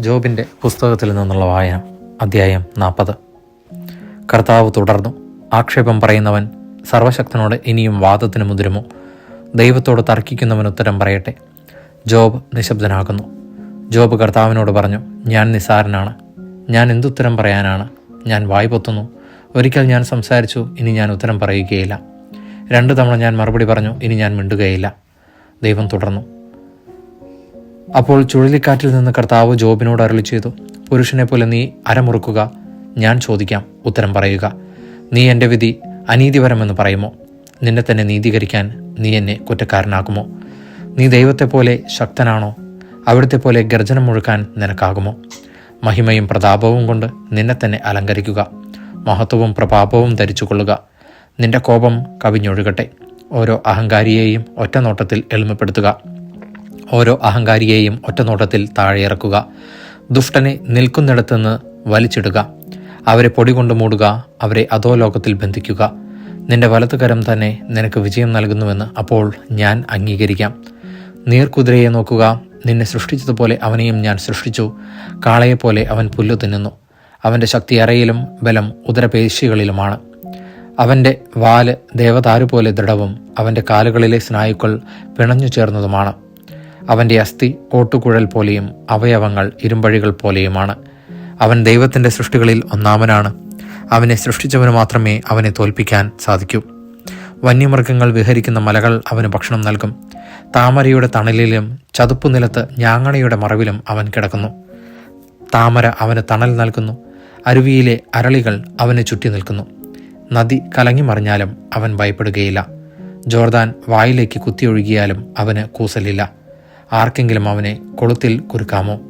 ജോബിന്റെ പുസ്തകത്തിൽ നിന്നുള്ള വായന അധ്യായം നാൽപ്പത് കർത്താവ് തുടർന്നു. ആക്ഷേപം പറയുന്നവൻ സർവശക്തനോട് ഇനിയും വാദത്തിന് മുതിരുമോ? ദൈവത്തോട് തർക്കിക്കുന്നവൻ ഉത്തരം പറയട്ടെ. ജോബ് നിശബ്ദനാകുന്നു. ജോബ് കർത്താവിനോട് പറഞ്ഞു ഞാൻ നിസാരനാണ് ഞാൻ എന്തുത്തരം പറയാനാണ്? ഞാൻ വായ്പൊത്തുന്നു ഒരിക്കൽ ഞാൻ സംസാരിച്ചു ഇനി ഞാൻ ഉത്തരം പറയുകയില്ല. രണ്ടു തവണ ഞാൻ മറുപടി പറഞ്ഞു ഇനി ഞാൻ മിണ്ടുകയില്ല. ദൈവം തുടർന്നു. അപ്പോൾ ചുഴലിക്കാറ്റിൽ നിന്ന് കർത്താവ് ജോബിനോട് അരളി ചെയ്തു പുരുഷനെ പോലെ നീ അരമുറുക്കുക. ഞാൻ ചോദിക്കാം ഉത്തരം പറയുക. നീ എന്റെ വിധി അനീതിപരമെന്ന് പറയുമോ? നിന്നെ തന്നെ നീതീകരിക്കാൻ നീ എന്നെ കുറ്റക്കാരനാകുമോ നീ ദൈവത്തെ പോലെ ശക്തനാണോ? അവിടുത്തെ പോലെ ഗർജനം മുഴുക്കാൻ നിനക്കാകുമോ? മഹിമയും പ്രതാപവും കൊണ്ട് നിന്നെ തന്നെ അലങ്കരിക്കുക. മഹത്വവും പ്രഭാവവും ധരിച്ചുകൊള്ളുക. നിന്റെ കോപം കവിഞ്ഞൊഴുകട്ടെ. ഓരോ അഹങ്കാരിയെയും ഒറ്റനോട്ടത്തിൽ എളിമപ്പെടുത്തുക. ഓരോ അഹങ്കാരിയെയും ഒറ്റനോട്ടത്തിൽ താഴെയിറക്കുക. ദുഷ്ടനെ നിൽക്കുന്നിടത്തുനിന്ന് വലിച്ചിടുക. അവരെ പൊടി കൊണ്ട് മൂടുക അവരെ അതോ ലോകത്തിൽ ബന്ധിക്കുക. നിന്റെ വലത്തുകരം തന്നെ നിനക്ക് വിജയം നൽകുന്നുവെന്ന് അപ്പോൾ ഞാൻ അംഗീകരിക്കാം. നീർക്കുതിരയെ നോക്കുക. നിന്നെ സൃഷ്ടിച്ചതുപോലെ അവനെയും ഞാൻ സൃഷ്ടിച്ചു. കാളയെപ്പോലെ അവൻ പുല്ലു തിന്നുന്നു. അവന്റെ ശക്തി അറയിലും ബലം ഉദരപേശികളിലുമാണ്. അവന്റെ വാൽ ദേവതാരു പോലെ ദൃഢവും അവന്റെ കാലുകളിലെ സ്നായുക്കൾ പിണഞ്ഞു ചേർന്നതുമാണ് അവന്റെ അസ്ഥി ഓട്ടുകുഴൽ പോലെയും അവയവങ്ങൾ ഇരുമ്പഴികൾ പോലെയുമാണ്. അവൻ ദൈവത്തിന്റെ സൃഷ്ടികളിൽ ഒന്നാമനാണ്. അവനെ സൃഷ്ടിച്ചവന് മാത്രമേ അവനെ തോൽപ്പിക്കാൻ സാധിക്കൂ. വന്യമൃഗങ്ങൾ വിഹരിക്കുന്ന മലകൾ അവന് ഭക്ഷണം നൽകും. താമരയുടെ തണലിലും ചതുപ്പു നിലത്ത് ഞാങ്ങണയുടെ മറവിലും അവൻ കിടക്കുന്നു. താമര അവന് തണൽ നൽകുന്നു. അരുവിയിലെ അരളികൾ അവന് ചുറ്റി നിൽക്കുന്നു. നദി കലങ്ങി മറിഞ്ഞാലും അവൻ ഭയപ്പെടുകയില്ല. ജോർദാൻ വായിലേക്ക് കുത്തിയൊഴുകിയാലും അവന് കൂസലില്ല. ആർക്കെങ്കിലും അവനെ കൊളുത്തിൽ കുരുക്കാമോ?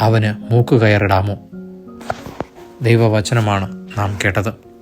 അവന് മൂക്കുകയറിടാമോ ദൈവവചനമാണ് നാം കേട്ടത്.